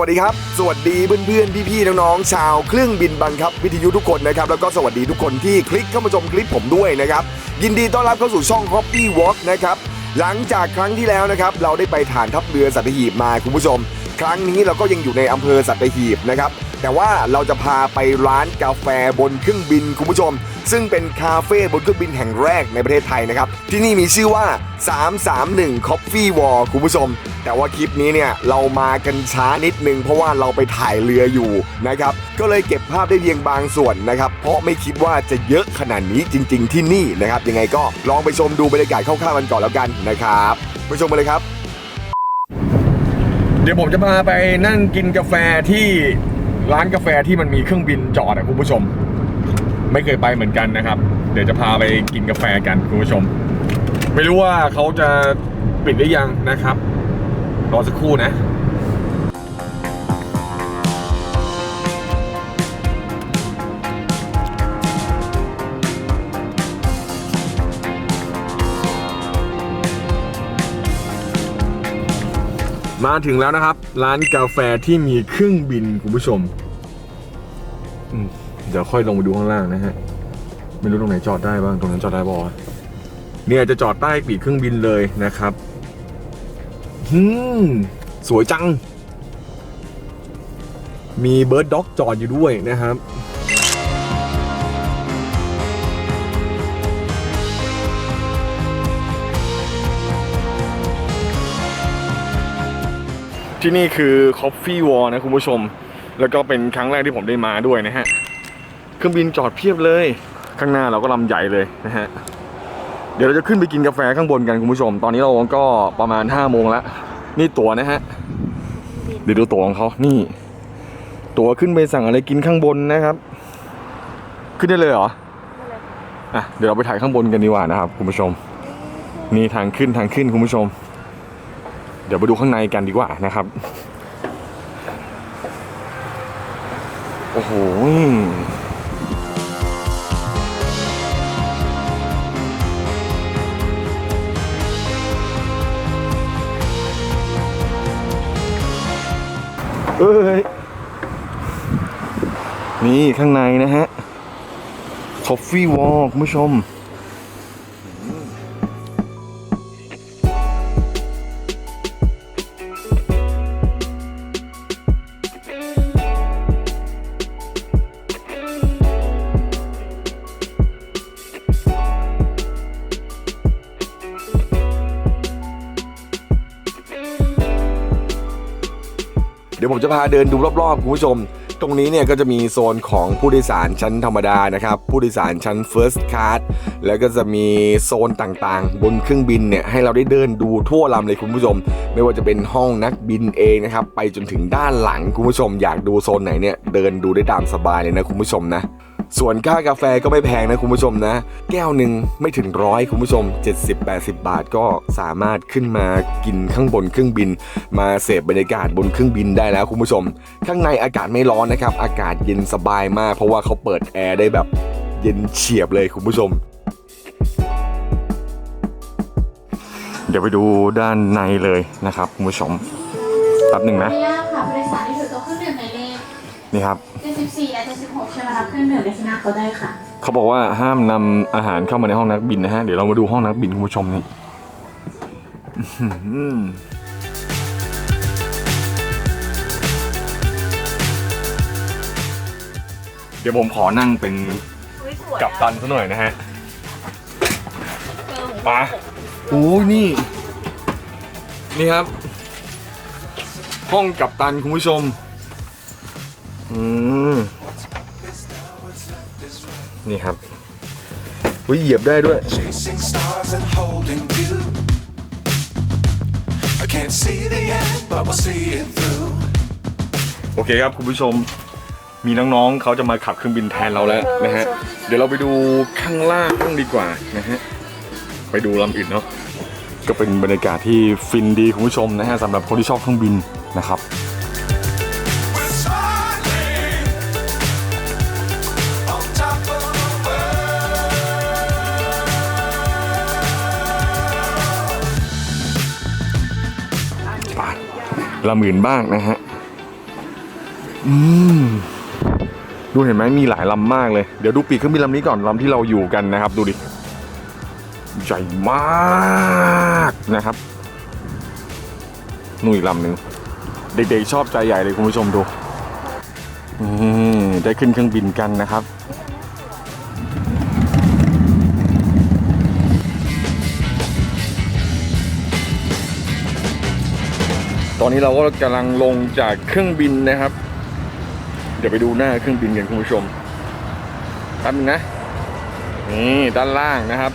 วัสดีครับ สวัสดีเพื่อนๆ พี่ๆ น้องๆ ชาวเครื่องบินบังคับ วิทยุทุกคนนะครับ แล้วก็สวัสดีทุกคนที่คลิกเข้ามาชมคลิปผมด้วยนะครับ ยินดีต้อนรับเข้าสู่ช่อง Hobby Walk นะครับ หลังจากครั้งที่แล้วนะครับ เราได้ไปฐานทัพเรือสัตหีบมาคุณผู้ชม ครั้งนี้เราก็ยังอยู่ในอำเภอสัตหีบนะครับ แต่ว่าเราจะพาไปร้านกาแฟบนเครื่องบินคุณผู้ชม ซึ่งเป็นคาเฟ่บนเครื่องบินแห่งแรกในประเทศไทยนะครับ ที่นี่มีชื่อว่า 331 Coffee Wall คุณผู้ชม แต่ว่าคลิปนี้เนี่ยเรามากันช้านิดนึง เพราะว่าเราไปถ่ายเรืออยู่นะครับ ก็เลยเก็บภาพได้เพียงบางส่วนนะครับ เพราะไม่คิดว่าจะเยอะขนาดนี้จริง ๆ ที่นี่นะครับ ยังไงก็ลองไปชมดูบรรยากาศคร่าวๆกันก่อนแล้วกันนะครับไปชมกันเลยครับเดี๋ยวผมจะพาไปนั่งกินกาแฟที่ ร้านกาแฟที่มันมีเครื่องบินจอดอะคุณผู้ชม ไม่เคยไปเหมือนกันนะครับ เดี๋ยวจะพาไปกินกาแฟกันคุณผู้ชม ไม่รู้ว่าเขาจะปิดหรือยังนะครับรอสักครู่นะ มาถึงแล้วนะครับ ร้านกาแฟที่มีเครื่องบินคุณผู้ชมเดี๋ยวค่อยลงไปดูข้างล่างนะฮะ ไม่รู้ตรงไหนจอดได้บ้างตรงนั้นจอดได้บ่าวะเนี่ยจะจอดใต้ปีกเครื่องบินเลยนะครับอืมสวยจัง มีเบิร์ดด็อกจอดอยู่ด้วยนะครับ ที่นี่คือ Coffee Wall นะคุณผู้ชม แล้วก็เป็นครั้งแรกที่ผมได้มาด้วยนะฮะ เครื่องบินจอดเพียบเลย ข้างหน้าเราก็ลำใหญ่เลยนะฮะ เดี๋ยวเราจะขึ้นไปกินกาแฟข้างบนกันคุณผู้ชม ตอนนี้เราก็ประมาณ5โมงแล้ว นี่ตั๋วนะฮะ เดี๋ยวดูตั๋วของเขานี่ ตั๋วขึ้นไปสั่งอะไรกินข้างบนนะครับ ขึ้นได้เลยเหรออะเดี๋ยวเราไปถ่ายข้างบนกันดีกว่านะครับคุณผู้ชม นี่ทางขึ้นทางขึ้นคุณผู้ชม เดี๋ยวไปดูข้างในกันดีกว่านะครับ โอ้โหเอ้ย นี่ข้างในนะฮะ Coffee Wall คุณผู้ชม เดี๋ยวผมจะพาเดินดูรอบๆคุณผู้ชม ตรงนี้เนี่ยก็จะมีโซนของผู้โดยสารชั้นธรรมดานะครับ ผู้โดยสารชั้น First Class แล้วก็จะมีโซนต่างๆ บนเครื่องบินเนี่ยให้เราได้เดินดูทั่วลำเลยคุณผู้ชม ไม่ว่าจะเป็นห้องนักบินเองนะครับไปจนถึงด้านหลังคุณผู้ชม อยากดูโซนไหนเนี่ยเดินดูได้ตามสบายเลยนะคุณผู้ชมนะ ส่วนค่ากาแฟก็ไม่แพงนะคุณผู้ชมนะ แก้วหนึ่งไม่ถึงร้อยคุณผู้ชม 70-80 บาทก็สามารถขึ้นมากินข้างบนเครื่องบิน มาเสพบรรยากาศบนเครื่องบินได้แล้วคุณผู้ชม ข้างในอากาศไม่ร้อนนะครับ อากาศเย็นสบายมาก เพราะว่าเขาเปิดแอร์ได้แบบเย็นเฉียบเลยคุณผู้ชม เดี๋ยวไปดูด้านในเลยนะครับคุณผู้ชมแป๊บหนึ่งนะ นี่ครับ สี่อาจจะ16ใช่ไหมคะขึ้นหนึ่งในที่หน้าเขาได้ค่ะ เขาบอกว่าห้ามนำอาหารเข้ามาในห้องนักบินนะฮะ เดี๋ยวเรามาดูห้องนักบินคุณผู้ชมนี่เดี๋ยวผมขอนั่งเป็นกัปตันซะหน่อยนะฮะมาปะ โอ้ยนี่ นี่ครับ ห้องกับตันคุณผู้ชม อืม นี่ครับวิเหยียบได้ด้วย chasing stars and holding you. I can't see the end, but we'll see it through. โอเคครับคุณผู้ชมมีน้องๆเขาจะมาขับเครื่องบินแทนเราแล้วนะฮะ เดี๋ยวเราไปดูข้างล่างบ้างดีกว่านะฮะ ไปดูลำอื่นเนาะ ก็เป็นบรรยากาศที่ฟินดีคุณผู้ชมนะฮะสำหรับคนที่ชอบเครื่องบินนะครับ world. ลำอื่นบ้างนะฮะ อืม ดูเห็นไหมมีหลายลำมากเลย เดี๋ยวดูปีกเครื่องบินลำนี้ก่อนลำที่เราอยู่กันนะครับ ดูดิ ใหญ่มากนะครับนู่นอีกลำหนึ่งเด็กๆชอบใจใหญ่เลยคุณผู้ชมดูได้ขึ้นเครื่องบินกันนะครับ อนนี้เราก็กำลังลงจากเครื่องบินนะครับ เดี๋ยวไปดูหน้าเครื่องบินกันคุณผู้ชมแป๊บนึงนะ นี่ด้านล่างนะครับ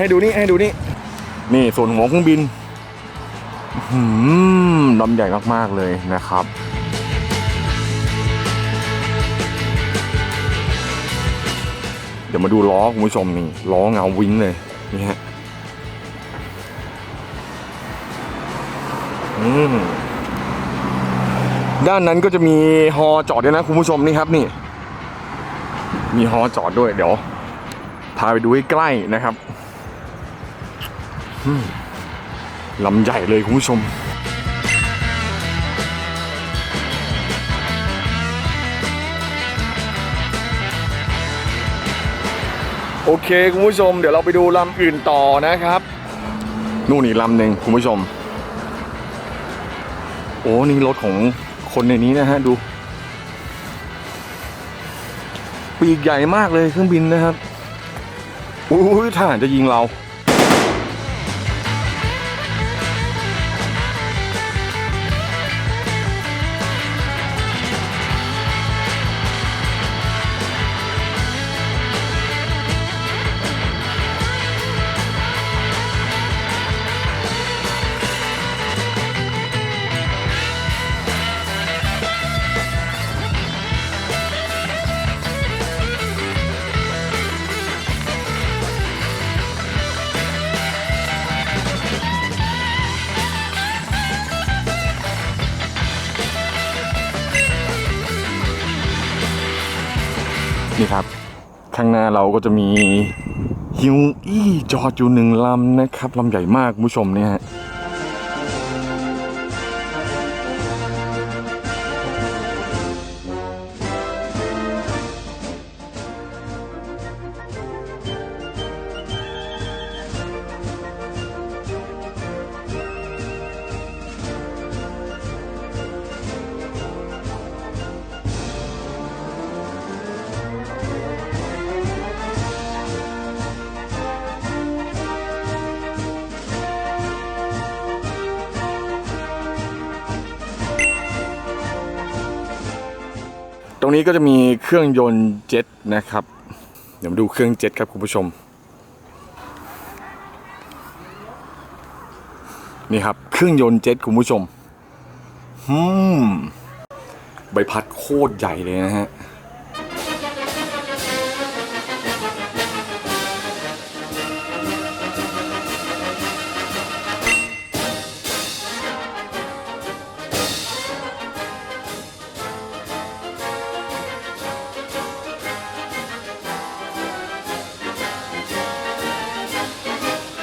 ให้ดูนี่ให้ดูนี่ นี่ส่วนหัวเครื่องบินหืมลำใหญ่มากๆเลยนะครับเดี๋ยวมาดูล้อคุณผู้ชมนี่ล้อเงาวิ้งเลยนี่ฮะ ด้านนั้นก็จะมีฮอจอดด้วยนะคุณผู้ชมนี่ครับนี่ มีฮอจอดด้วย เดี๋ยว พาไปดูใกล้ๆนะครับลำใหญ่เลยคุณผู้ชมโอเคคุณผู้ชมเดี๋ยวเราไปดูลำอื่นต่อนะครับ นู่นอีกลำหนึ่งคุณผู้ชม โอ้ นี่รถของคนในนี้นะฮะ ดู ปีกใหญ่มากเลยเครื่องบินนะครับ อุ้ยทหารจะยิงเรา นี่ครับ ข้างหน้าเราก็จะมีฮิวอี้จอดอยู่หนึ่งลำนะครับลำใหญ่มากผู้ชมเนี่ยฮะ รงนี้ก็จะมีเครื่องยนต์เจ็ตนะครับ เดี๋ยวมาดูเครื่องเจ็ตครับคุณผู้ชม นี่ครับ เครื่องยนต์เจ็ตคุณผู้ชม อืม ใบพัดโคตรใหญ่เลยนะฮะ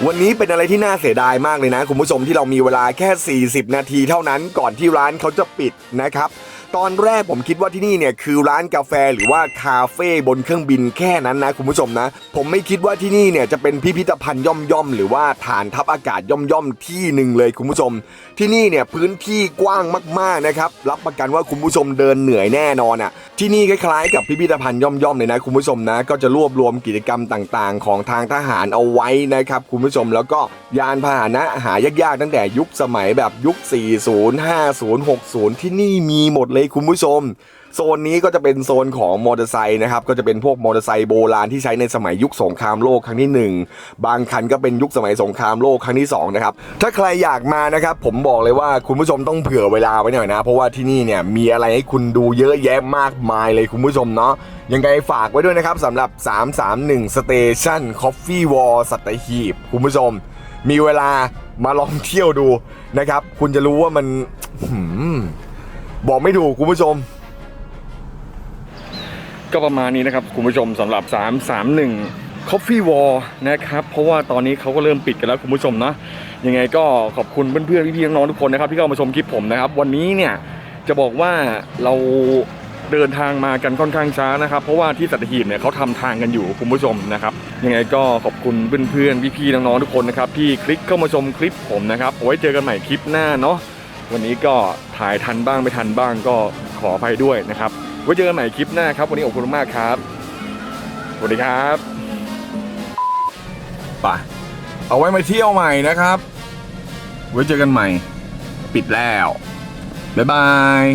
วันนี้เป็นอะไรที่น่าเสียดายมากเลยนะ คุณผู้ชมที่เรามีเวลาแค่ 40 นาทีเท่านั้นก่อนที่ร้านเขาจะปิดนะครับ ตอนแรกผมคิดว่าที่นี่เนี่ยคือร้านกาแฟหรือว่าคาเฟ่บนเครื่องบินแค่นั้นนะคุณผู้ชมนะ ผมไม่คิดว่าที่นี่เนี่ยจะเป็นพิพิธภัณฑ์ย่อมๆหรือว่าฐานทัพอากาศย่อมๆที่หนึ่งเลยคุณผู้ชม ที่นี่เนี่ยพื้นที่กว้างมากๆนะครับรับประกันว่าคุณผู้ชมเดินเหนื่อยแน่นอนอะที่นี่คล้ายๆกับพิพิธภัณฑ์ย่อมๆเลยนะคุณผู้ชมนะ ก็จะรวบรวมกิจกรรมต่างๆ ของทางทหารเอาไว้นะครับคุณผู้ชมแล้วก็ยานพาหนะหายากๆตั้งแต่ยุคสมัยแบบยุค 40 50 60 ที่นี่มีหมดเลยคุณผู้ชม โซนนี้ก็จะเป็นโซนของมอเตอร์ไซค์นะครับ ก็จะเป็นพวกมอเตอร์ไซค์โบราณที่ใช้ในสมัยยุคสงครามโลกครั้งที่หนึ่งบางคันก็เป็นยุคสมัยสงครามโลกครั้งที่สองนะครับ ถ้าใครอยากมานะครับ ผมบอกเลยว่าคุณผู้ชมต้องเผื่อเวลาไว้หน่อยนะ เพราะว่าที่นี่เนี่ยมีอะไรให้คุณดูเยอะแยะมากมายเลยคุณผู้ชมเนาะยังไงฝากไว้ด้วยนะครับสำหรับ 331 Station Coffee Wall สัตหีบคุณผู้ชม มีเวลามาลองเที่ยวดูนะครับ คุณจะรู้ว่ามันหืม บอกไม่ถูกคุณผู้ชม ก็ประมาณนี้นะครับคุณผู้ชมสำหรับ 331 Coffee Wall นะครับ เพราะว่าตอนนี้เขาก็เริ่มปิดกันแล้วคุณผู้ชมนะ ยังไงก็ขอบคุณเพื่อนๆพี่ๆน้องๆทุกคนนะครับที่เข้ามาชมคลิปผมนะครับ วันนี้เนี่ยจะบอกว่าเราเดินทางมากันค่อนข้างช้านะครับ เพราะว่าที่สัตหีบเนี่ยเขาทำทางกันอยู่คุณผู้ชมนะครับ ยังไงก็ขอบคุณเพื่อนๆพี่ๆน้องๆทุกคนนะครับที่คลิกเข้ามาชมคลิปผมนะครับไว้เจอกันใหม่คลิปหน้าเนาะ วันนี้ก็ถ่ายทันบ้างไม่ทันบ้างก็ขออภัยด้วยนะครับไว้เจอกันใหม่คลิปหน้าครับ วันนี้ขอบคุณมากครับ สวัสดีครับไปเอาไว้มาเที่ยวใหม่นะครับ ไว้เจอกันใหม่ ปิดแล้ว บ๊ายบาย